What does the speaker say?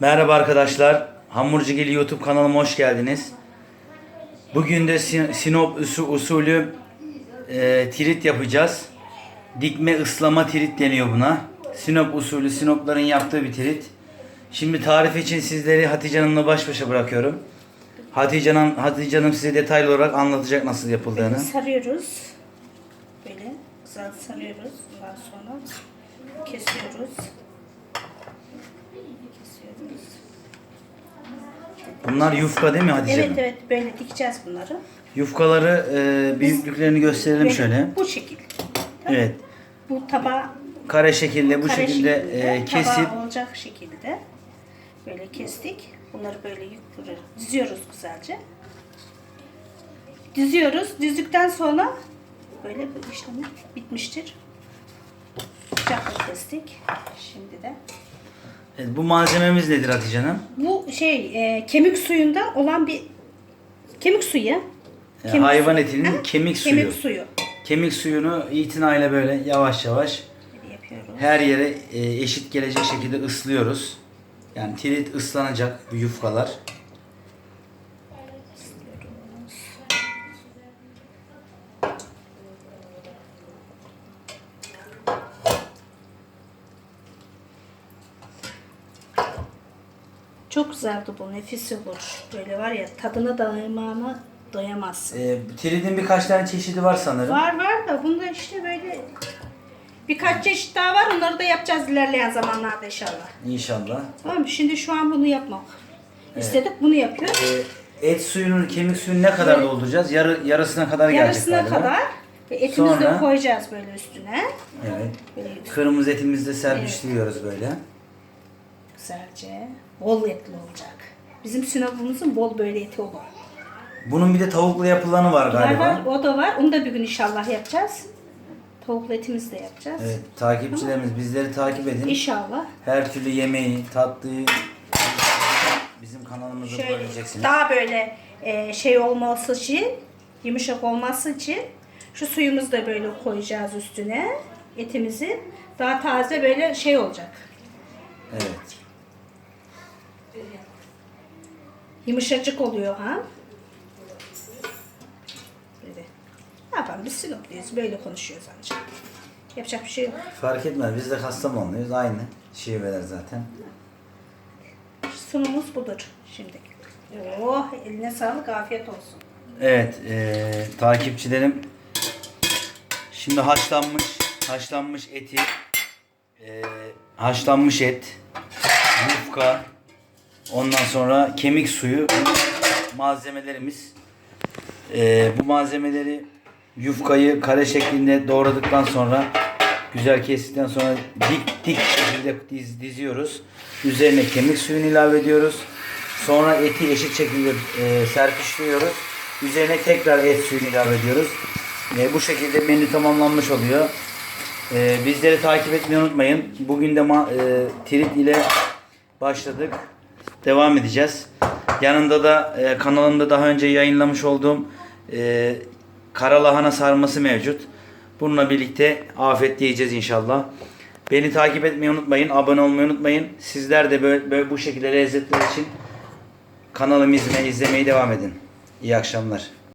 Merhaba arkadaşlar. Hamurcugil YouTube kanalıma hoş geldiniz. Bugün de Sin- Sinop usu- usulü e, tirit yapacağız. Dikme ıslama tirit deniyor buna. Sinop usulü Sinopların yaptığı bir tirit. Şimdi tarif için sizleri Hatice Hanım'la baş başa bırakıyorum. Hatice Hanım, Hatice Hanım size detaylı olarak anlatacak nasıl yapıldığını. Sarıyoruz. Böyle güzel sarıyoruz. Ondan sonra. Kesiyoruz. Bunlar yufka değil mi Hatice Evet Hanım? evet böyle dikeceğiz bunları. Yufkaları e, büyüklüklerini gösterelim Böyle şöyle. Bu şekil. Evet. Bu tabağı Kare şekilde bu kare şekilde e, kesip olacak şekilde böyle kestik. Bunları böyle yukarı diziyoruz güzelce. Diziyoruz. Dizdikten sonra böyle bu işlemi bitmiştir. Bıçakla kestik. Şimdi de. Evet, bu malzememiz nedir Hatice Hanım? Bu şey e, kemik suyunda olan bir kemik suyu. E, Kemik hayvan suyu. etinin Ha? kemik suyu. Kemik suyu. Kemik suyunu itinayla böyle yavaş yavaş Böyle her yere e, eşit gelecek şekilde ıslıyoruz. Yani tirit ıslanacak bu yufkalar. Çok güzeldi bu. Nefis olur. Böyle var ya tadına dayanmağına doyamazsın. E, tiridin birkaç tane çeşidi var sanırım. Var var da bunda işte böyle birkaç çeşit daha var. Onları da yapacağız ilerleyen zamanlarda inşallah. İnşallah. Tamam? Şimdi şu an bunu yapmak istedik. Bunu yapıyoruz. E, et suyunun, kemik suyunu ne kadar Evet. dolduracağız? Yarı, yarısına kadar gelecek Yarısına kadar ve etimizi Sonra- de koyacağız böyle üstüne. Evet. Böyle Kırmızı etimizi de serpiştiriyoruz böyle. Güzelce. Bol etli olacak. Bizim Sinop'umuzun bol böyle eti olur. Bunun bir de tavuklu yapılanı var galiba. var, o da var. Onu da bir gün inşallah yapacağız. Tavuklu etimizi de yapacağız. Evet, takipçilerimiz bizleri takip edin. İnşallah. Her türlü yemeği, tatlıyı bizim kanalımızda Şöyle bulabileceksiniz. daha böyle e, şey olması için, yumuşak olması için şu suyumuzu da böyle koyacağız üstüne. Etimizi daha taze böyle şey olacak. Evet. Yumuşacık oluyor ha. Böyle. Ne yapalım biz Sinopluyuz. Böyle konuşuyoruz ancak. Yapacak bir şey yok. Fark etmez. Biz de Kastamonluyuz. Aynı şiveler zaten. Sunumuz budur şimdi. Oh eline sağlık afiyet olsun. Evet, eee, takipçilerim şimdi haşlanmış haşlanmış eti eee, haşlanmış et yufka ondan sonra kemik suyu malzemelerimiz Eee, bu malzemeleri yufkayı kare şeklinde doğradıktan sonra güzel kestikten sonra dik dik şekilde diz, diziyoruz. Üzerine kemik suyunu ilave ediyoruz. Sonra eti eşit şekilde e, serpiştiriyoruz. Üzerine tekrar et suyunu ilave ediyoruz. E, bu şekilde menü tamamlanmış oluyor. E, bizleri takip etmeyi unutmayın. Bugün de ma- e, Tirit ile başladık. Devam edeceğiz. Yanında da e, kanalımda daha önce yayınlamış olduğum e, kara lahana sarması mevcut. Bununla birlikte afiyetle yiyeceğiz inşallah. Beni takip etmeyi unutmayın. Abone olmayı unutmayın. Sizler de böyle, böyle bu şekilde lezzetler için kanalımı izlemeye, izlemeye devam edin. İyi akşamlar.